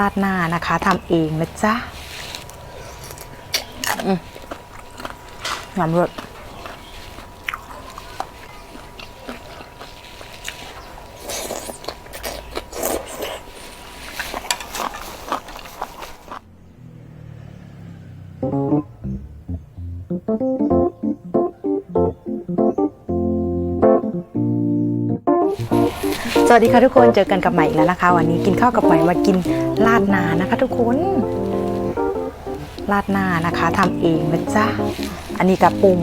ราดหน้านะคะทำเองนะจ๊ะอืมงามรส สวัสดีค่ะทุกคนเจอกันกับใหม่อีกแล้วนะคะ วันนี้กินข้าวกับใหม่มากินราดหนานะคะ ทุกคนราดหน้านะคะทำเองนะจ๊ะอันนี้กับปรุง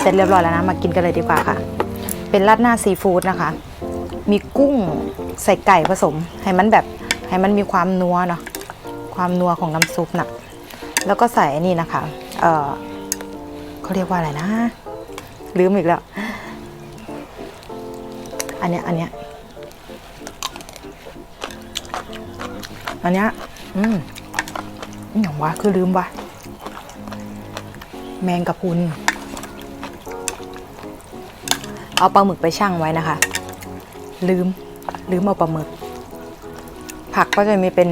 เสร็จเรียบร้อยแล้วนะมากินกันเลยดีกว่าค่ะ เป็นราดหน้าซีฟู้ดนะคะ มีกุ้งใส่ไก่ผสม ให้มันแบบให้มันมีความนัวเนาะความนัวของน้ำซุปนะแล้วก็ใส่นี่นะคะเออเขาเรียกว่าอะไรนะลืมอีกแล้ว อันเนี้ยอันเนี้ย อันเนี้ยอืมอย่างวะคือลืมวะแมงกะพรุน เอาปลาหมึกไปชั่งไว้นะคะ ลืม ลืมเอาปลาหมึก ผักก็จะมีเป็น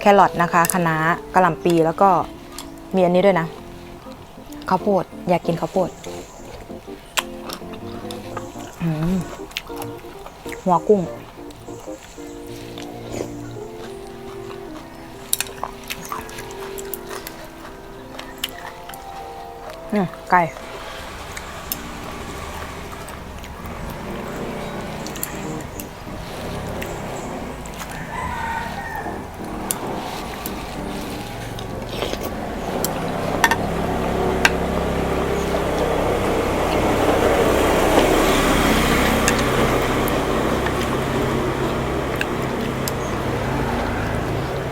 แครอทนะคะคะน้ากระหล่ำปีแล้วก็มีอันนี้ด้วยนะข้าวโพด อยากกินข้าวโพดหัวกุ้ง ไก่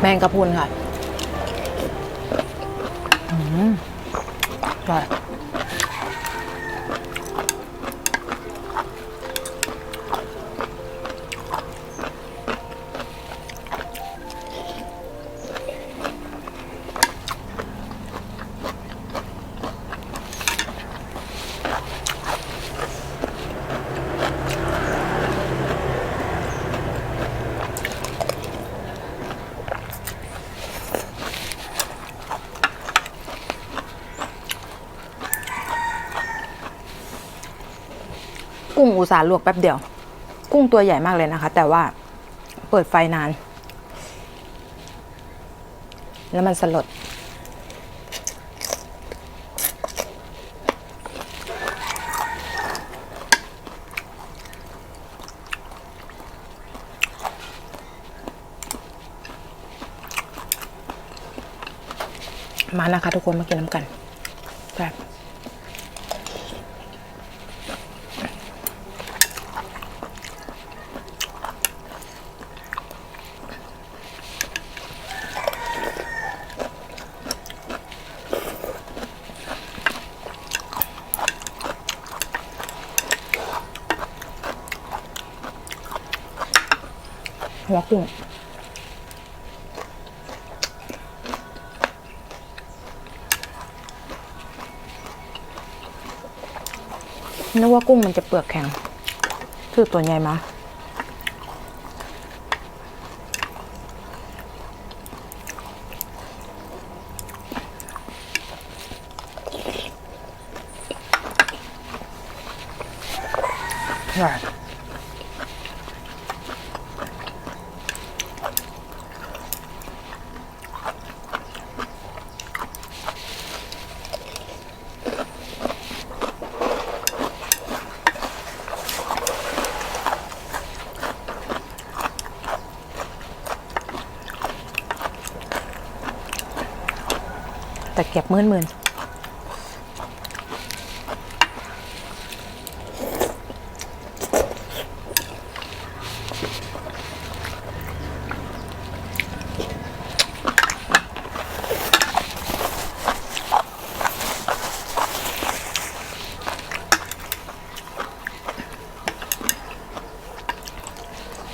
แมงกะพรุนค่ะ อืมอร่อย อุตสาห์ลวกแป๊บเดียว กุ้งตัวใหญ่มากเลยนะคะ แต่ว่าเปิดไฟนาน แล้วมันสลด มานะคะทุกคนมากินน้ำกันแบบ หัวกุ้งนึกว่ากุ้งมันจะเปลือกแข็ง คือตัวใหญ่มาอร่ แต่เก็บมื่นมื่น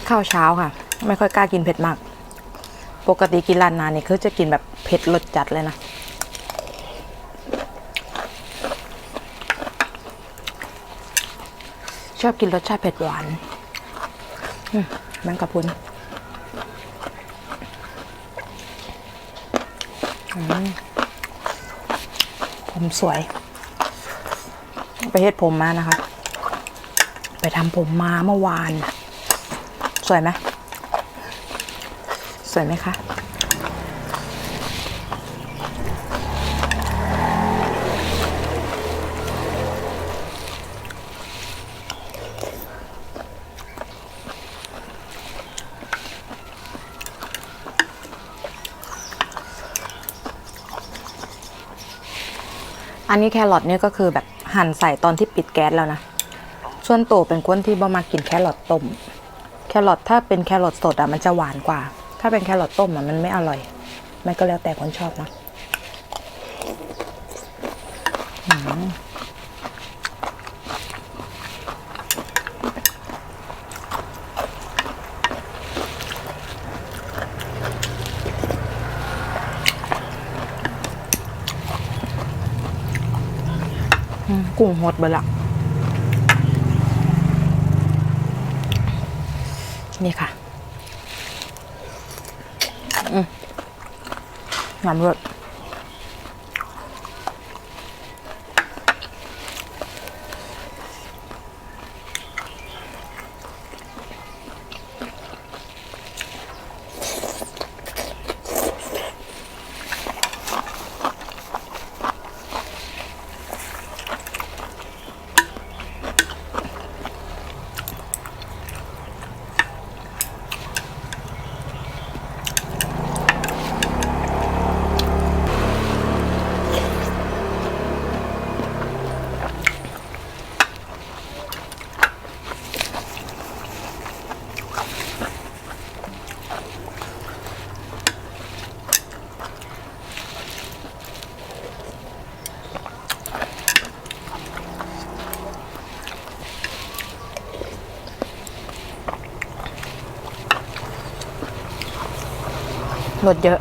ข้าวเช้าค่ะ ไม่ค่อยกล้ากินเผ็ดมาก ปกติกินร้านนานนี่คือจะกินแบบเผ็ดรสจัดเลยนะ ชอบกินรสชาติเผ็ดหวานแมงกะพุนผมสวย ไปเฮ็ดผมมานะคะ ไปทำผมมาเมื่อวาน สวยไหมสวยไหมคะ อันนี้แครอทเนี่ยก็คือแบบหั่นใส่ตอนที่ปิดแก๊สแล้วนะส่วนโตวเป็นคนที่บ่มากินแครอทต้ม แครอทถ้าเป็นแครอทสดอะมันจะหวานกว่า ถ้าเป็นแครอทต้มอะมันไม่อร่อย มันก็แล้วแต่คนชอบนะอืม อืมกุ้งหดเบลักนี่ค่ะอืมน้ำรส รสเยอะ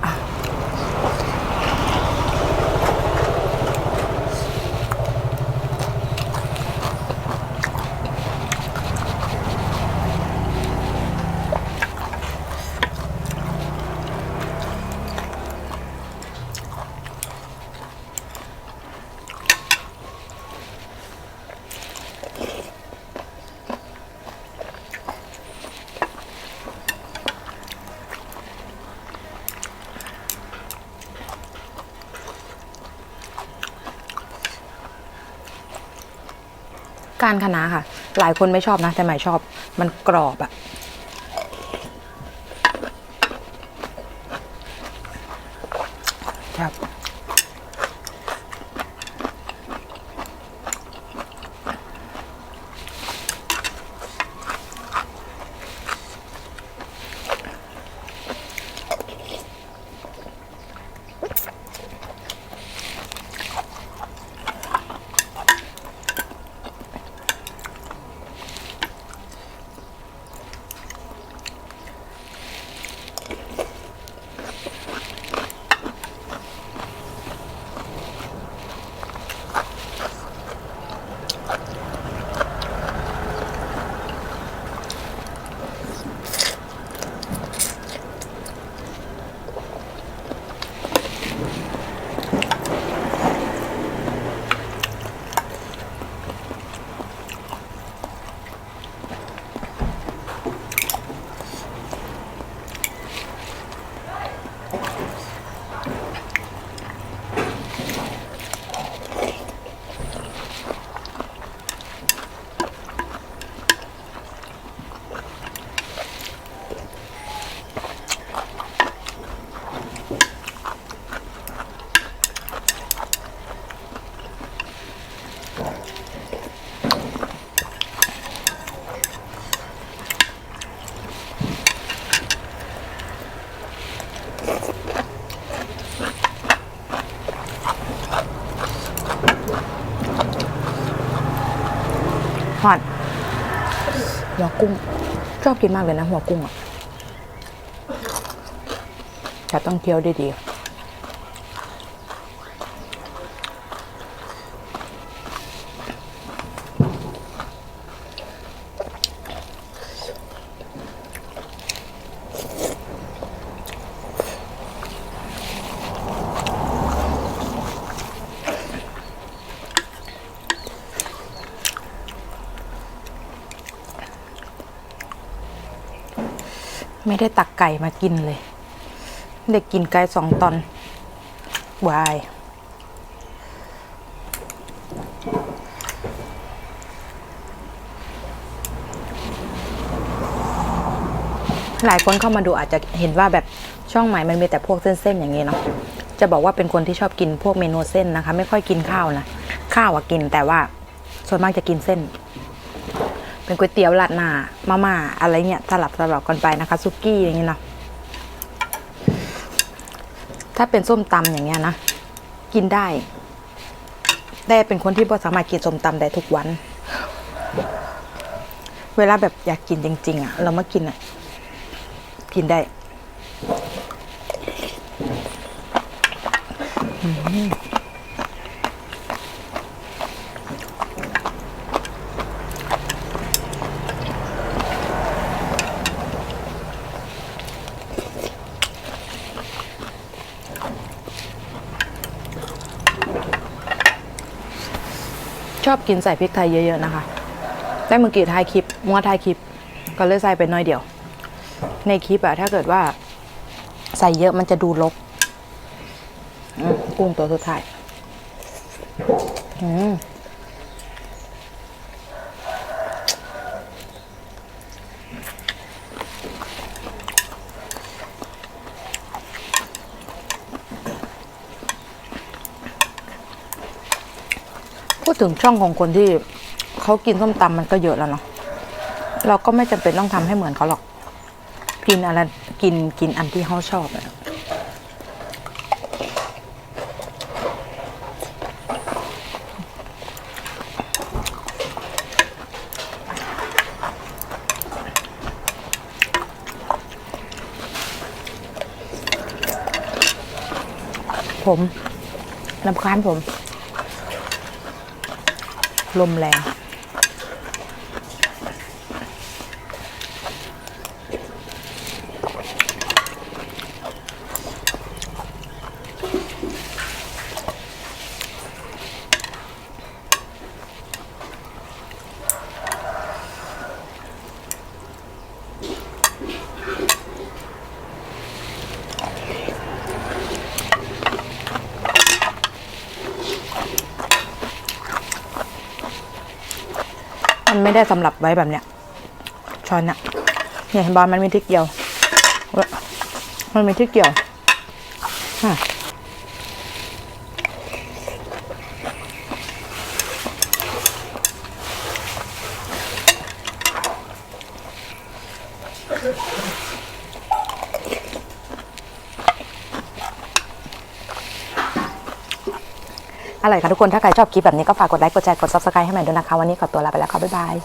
ารคะน้าค่ะ หลายคนไม่ชอบนะ แต่หมายชอบมันกรอบอะ อดหัวกุ้ง ชอบกินมากเลยนะหัวกุ้งอะแต่ต้องเคี้ยวดีๆ ไม่ได้ตักไก่มากินเลย เด็กกินไก่สองตอนวายหลายคนเข้ามาดูอาจจะเห็นว่าแบบช่องใหม่มันมีแต่พวกเส้นๆอย่างนี้เนาะจะบอกว่าเป็นคนที่ชอบกินพวกเมนูเส้นนะคะ ไม่ค่อยกินข้าวนะข้าวอะกินแต่ว่าส่วนมากจะกินเส้น เป็นก๋วยเตี๋ยวราดหน้ามาม่าอะไรเงี้ยสลับสลับกันไปนะคะซุกี้อย่างเงี้ยเนาะถ้าเป็นส้มตำอย่างเงี้ยนะกินได้แต่เป็นคนที่บ่สามารถกินส้มตำได้ทุกวัน เวลาแบบอยากกินจริง ๆอะ เรามากินอะ กินได้ ชอบกินใส่พริกไทยเยอะๆนะคะ ได้เมื่อกี้ถ่ายคลิปมัวถ่ายคลิป ก็เลยใส่ไปน้อยเดียว ในคลิปอะถ้าเกิดว่า ใส่เยอะมันจะดูรกกุ้งตัวสุดท้าย อืม พูดถึงช่องของคนที่เขากินส้มตำมันก็เยอะแล้วเนาะเราก็ไม่จำเป็นต้องทำให้เหมือนเขาหรอก กินอะไรกินกินอันที่เขาชอบอะผมลำคาญผม ลมแรง ไม่ได้สำหรับไว้แบบเนี้ยช้อนอะเนี่ยเห็นบอลมันมีที่เกี่ยว มันมีที่เกี่ยวอะ อร่อยค่ะทุกคน ถ้าใครชอบคลิปแบบนี้ก็ฝากกดไลค์ กดแชร์ กด subscribe ให้ใหม่ด้วยนะคะ วันนี้ขอตัวลาไปแล้วค่ะ บ๊ายบาย